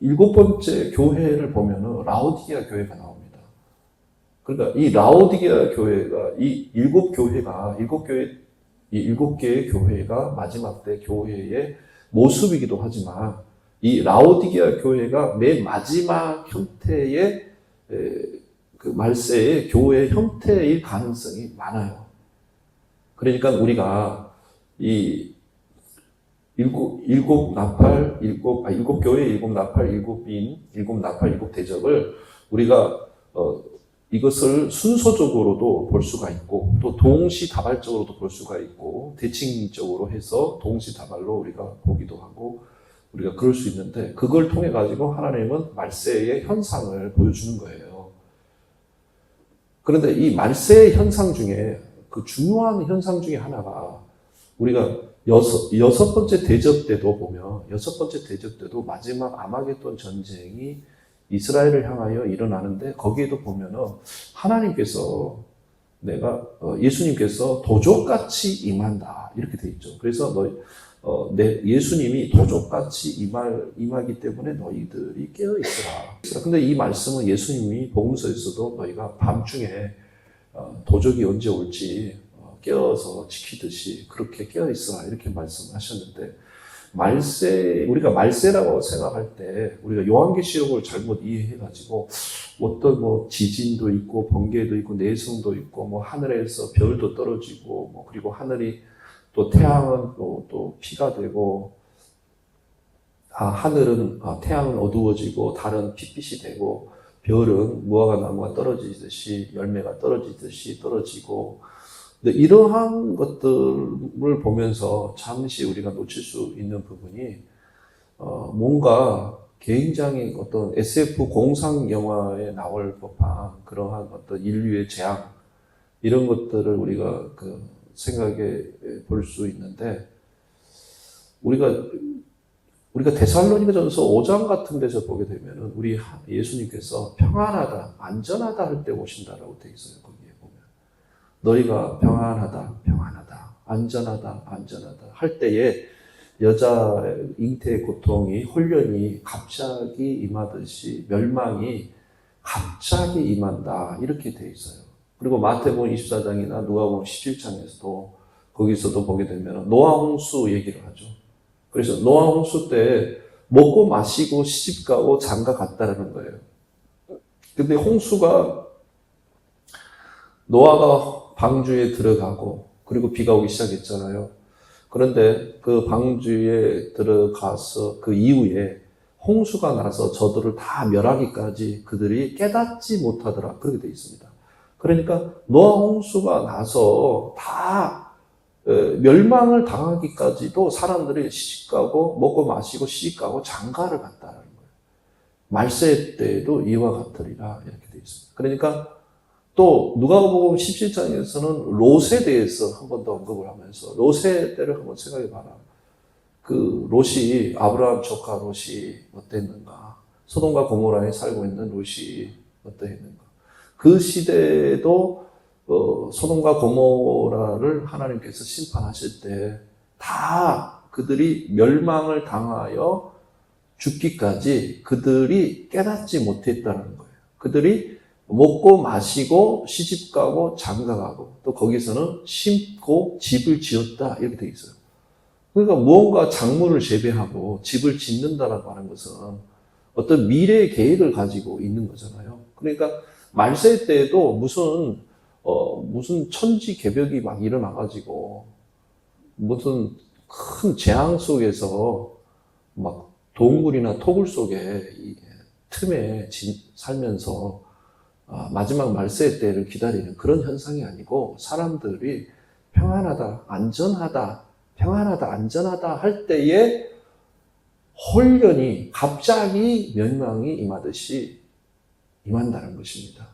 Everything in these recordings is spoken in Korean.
일곱 번째 교회를 보면은 라오디게아 교회가 나옵니다. 그러니까 이 라오디게아 교회가 이 일곱 교회가 일곱 교회 이 일곱 개의 교회가 마지막 때 교회의 모습이기도 하지만 이 라오디게아 교회가 맨 마지막 형태의 에, 그 말세의 교회 형태일 가능성이 많아요. 그러니까 우리가 이 일곱, 일곱 나팔, 일곱, 아, 일곱 교회, 일곱 나팔, 일곱 빈, 일곱 나팔, 일곱 대접을 우리가, 어, 이것을 순서적으로도 볼 수가 있고, 또 동시다발적으로도 볼 수가 있고, 대칭적으로 해서 동시다발로 우리가 보기도 하고, 우리가 그럴 수 있는데, 그걸 통해 가지고 하나님은 말세의 현상을 보여주는 거예요. 그런데 이 말세의 현상 중에 그 중요한 현상 중에 하나가 우리가 여섯, 여섯 번째 대접 때도 보면, 여섯 번째 대접 때도 마지막 아마겟돈 전쟁이 이스라엘을 향하여 일어나는데, 거기에도 보면은 하나님께서 내가, 어, 예수님께서 도적같이 임한다. 이렇게 돼 있죠. 그래서 너, 어, 내, 예수님이 도적같이 임할, 임하기 때문에 너희들이 깨어 있으라. 근데 이 말씀은 예수님이 복음서에서도 너희가 밤중에 어, 도적이 언제 올지 어, 깨어서 지키듯이 그렇게 깨어 있어라 이렇게 말씀하셨는데 말세 우리가 말세라고 생각할 때 우리가 요한계시록을 잘못 이해해가지고 어떤 뭐 지진도 있고 번개도 있고 내성도 있고 뭐 하늘에서 별도 떨어지고 뭐 그리고 하늘이 또 태양은 또, 또 피가 되고 아, 하늘은 아, 태양은 어두워지고 달은 핏빛이 되고 별은 무화과 나무가 떨어지듯이 열매가 떨어지듯이 떨어지고 근데 이러한 것들을 보면서 잠시 우리가 놓칠 수 있는 부분이 어, 뭔가 굉장히 어떤 SF 공상 영화에 나올 법한 그러한 어떤 인류의 재앙 이런 것들을 우리가 그 생각해 볼 수 있는데 우리가 우리가 데살로니가 전서 5장 같은 데서 보게 되면은 우리 예수님께서 평안하다, 안전하다 할 때 오신다라고 되어 있어요. 너희가 평안하다, 평안하다, 안전하다, 안전하다 할 때에 여자 잉태의 고통이, 혼련이 갑자기 임하듯이 멸망이 갑자기 임한다. 이렇게 되어 있어요. 그리고 마태복음 24장이나 누가복음 17장에서도 거기서도 보게 되면 노아 홍수 얘기를 하죠. 그래서 노아 홍수 때 먹고 마시고 시집 가고 장가 갔다라는 거예요. 근데 홍수가 노아가 방주에 들어가고 그리고 비가 오기 시작했잖아요. 그런데 그 방주에 들어가서 그 이후에 홍수가 나서 저들을 다 멸하기까지 그들이 깨닫지 못하더라. 그렇게 되어 있습니다. 그러니까 노아 홍수가 나서 다 멸망을 당하기까지도 사람들이 시집가고 먹고 마시고 시집가고 장가를 갔다는 거예요. 말세 때에도 이와 같으리라 이렇게 되어 있습니다. 그러니까 또 누가복음 17장에서는 롯에 대해서 한 번 더 언급을 하면서 롯의 때를 한번 생각해 봐라. 그 롯이 아브라함 조카 롯이 어땠는가? 소돔과 고모라에 살고 있는 롯이 어떠했는가? 그 시대에도 어, 소돔과 고모라를 하나님께서 심판하실 때 다 그들이 멸망을 당하여 죽기까지 그들이 깨닫지 못했다는 거예요. 그들이 먹고 마시고 시집 가고 장가 가고 또 거기서는 심고 집을 지었다 이렇게 돼 있어요. 그러니까 무언가 작물을 재배하고 집을 짓는다라고 하는 것은 어떤 미래의 계획을 가지고 있는 거잖아요. 그러니까 말세 때에도 무슨 어, 무슨 천지 개벽이 막 일어나 가지고, 무슨 큰 재앙 속에서 막 동굴이나 토굴 속에 이 틈에 진, 살면서 아, 마지막 말세 때를 기다리는 그런 현상이 아니고 사람들이 평안하다, 안전하다, 평안하다, 안전하다 할 때에 홀련이 갑자기 멸망이 임하듯이 임한다는 것입니다.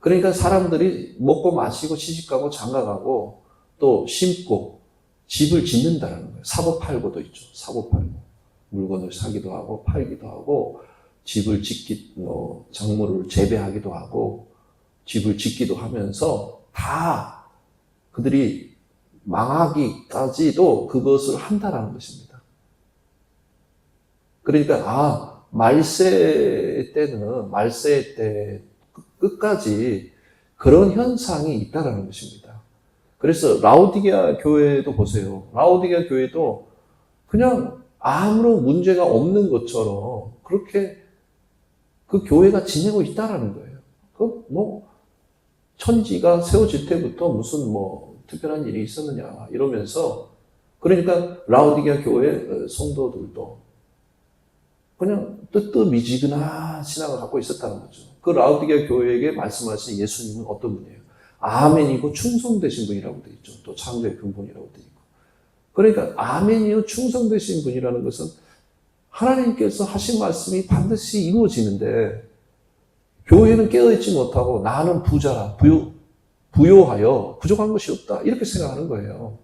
그러니까 사람들이 먹고 마시고 시집가고 장가가고 또 심고 집을 짓는다는 거예요. 사고 팔고도 있죠. 사고 팔고. 물건을 사기도 하고 팔기도 하고 집을 짓기, 뭐, 작물을 재배하기도 하고 집을 짓기도 하면서 다 그들이 망하기까지도 그것을 한다라는 것입니다. 그러니까 아 말세 때는 말세 때 끝까지 그런 현상이 있다라는 것입니다. 그래서 라우디게아 교회도 보세요. 라우디게아 교회도 그냥 아무런 문제가 없는 것처럼 그렇게 그 교회가 지내고 있다라는 거예요. 그 뭐 천지가 세워질 때부터 무슨 뭐 특별한 일이 있었느냐 이러면서 그러니까 라우디게아 교회 성도들도 그냥 뜨뜻미지근한 신앙을 갖고 있었다는 거죠. 그 라우디게아 교회에게 말씀하신 예수님은 어떤 분이에요? 아멘이고 충성되신 분이라고 돼 있죠. 또 창조의 근본이라고 돼 있고. 그러니까 아멘이요 충성되신 분이라는 것은 하나님께서 하신 말씀이 반드시 이루어지는데 교회는 깨어있지 못하고 나는 부자라 부요, 부요하여 부족한 것이 없다 이렇게 생각하는 거예요.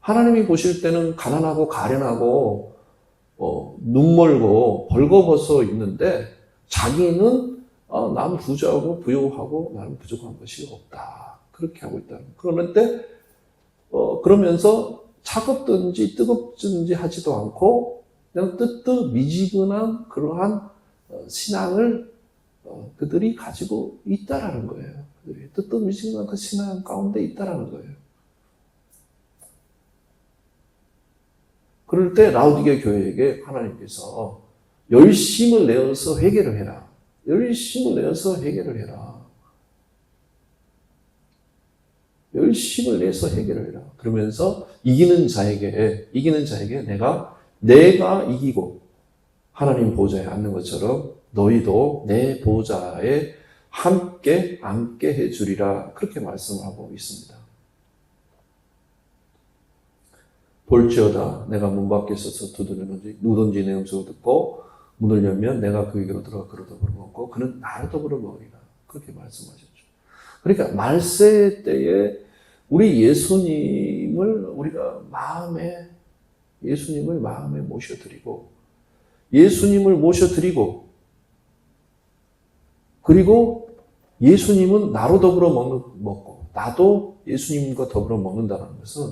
하나님이 보실 때는 가난하고 가련하고 어, 눈멀고 벌거벗어 있는데 자기는 어, 나는 부자하고 부요하고 나는 부족한 것이 없다 그렇게 하고 있다. 그런데 어, 그러면서 차갑든지 뜨겁든지 하지도 않고 그냥 뜨뜻 미지근한 그러한 어, 신앙을 어, 그들이 가지고 있다라는 거예요. 그들이 뜨뜻 미지근한 그 신앙 가운데 있다라는 거예요. 그럴 때 라우디게 교회에게 하나님께서 열심을 내어서 회개를 해라. 열심을 내어서 회개를 해라. 열심을 내서 해결을 해라. 그러면서 이기는 자에게, 이기는 자에게 내가, 내가 이기고 하나님 보좌에 앉는 것처럼 너희도 내 보좌에 함께 앉게 해주리라. 그렇게 말씀하고 있습니다. 볼지어다 내가 문 밖에 서서 두드리는지 누든지 내 음성을 듣고 문을 열면 내가 그에게로 들어가 그로 더불어 먹고 그는 나로 더불어 먹으리라. 그렇게 말씀하셨죠. 그러니까 말세 때에 우리 예수님을 우리가 마음에 예수님을 마음에 모셔드리고 예수님을 모셔드리고 그리고 예수님은 나로 더불어 먹고 나도 예수님과 더불어 먹는다는 것은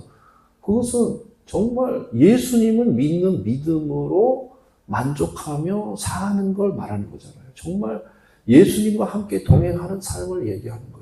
그것은 정말 예수님을 믿는 믿음으로 만족하며 사는 걸 말하는 거잖아요. 정말 예수님과 함께 동행하는 삶을 얘기하는 거예요.